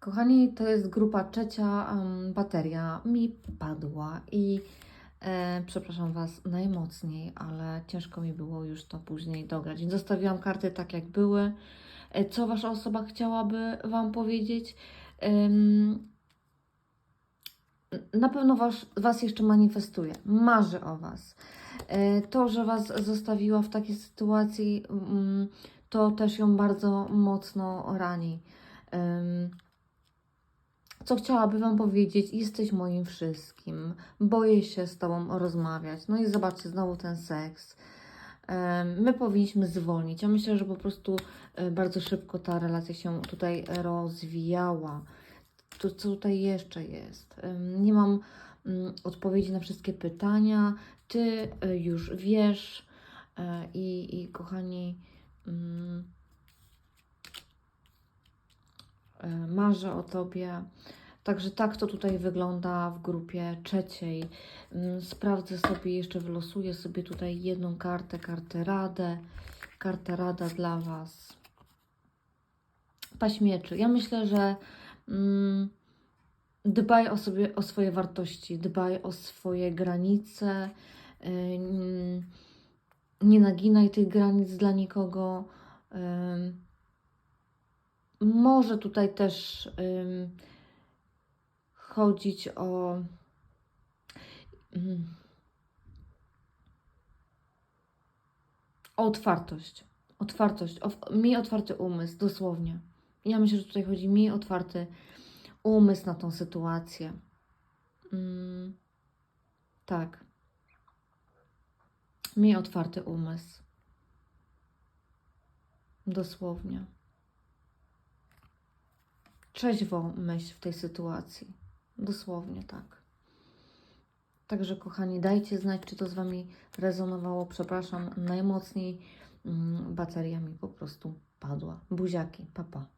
Kochani, to jest grupa trzecia, bateria mi padła i e, przepraszam Was najmocniej, ale ciężko mi było już to później dograć. Zostawiłam karty tak, jak były. E, co Wasza osoba chciałaby Wam powiedzieć? Na pewno was, was jeszcze manifestuje, marzy o Was. E, To, że Was zostawiła w takiej sytuacji, mm, to też ją bardzo mocno rani. Em, Co chciałaby Wam powiedzieć? Jesteś moim wszystkim. Boję się z Tobą rozmawiać. No i zobaczcie, znowu ten seks. My powinniśmy zwolnić. Ja myślę, że po prostu e, bardzo szybko ta relacja się tutaj rozwijała. To, co tutaj jeszcze jest? Nie mam mm, odpowiedzi na wszystkie pytania. Ty e, już wiesz e, i, i kochani, mm, e, marzę o Tobie. Także tak to tutaj wygląda w grupie trzeciej. Mm, Sprawdzę sobie, jeszcze wylosuję sobie tutaj jedną kartę, kartę Radę, kartę Rada dla Was. Paśmieczy. Ja myślę, że mm, dbaj o, sobie, o swoje wartości, dbaj o swoje granice, ym, nie naginaj tych granic dla nikogo. Ym, może tutaj też ym, chodzić o. ym, O otwartość. Otwartość. O, miej otwarty umysł, dosłownie. Ja myślę, że tutaj chodzi miej otwarty umysł na tą sytuację. Mm, tak. Miej otwarty umysł. Dosłownie. Trzeźwo myśl w tej sytuacji. Dosłownie tak. Także, kochani, dajcie znać, czy to z Wami rezonowało. Przepraszam, najmocniej mm, bateria mi po prostu padła. Buziaki, papa. Pa.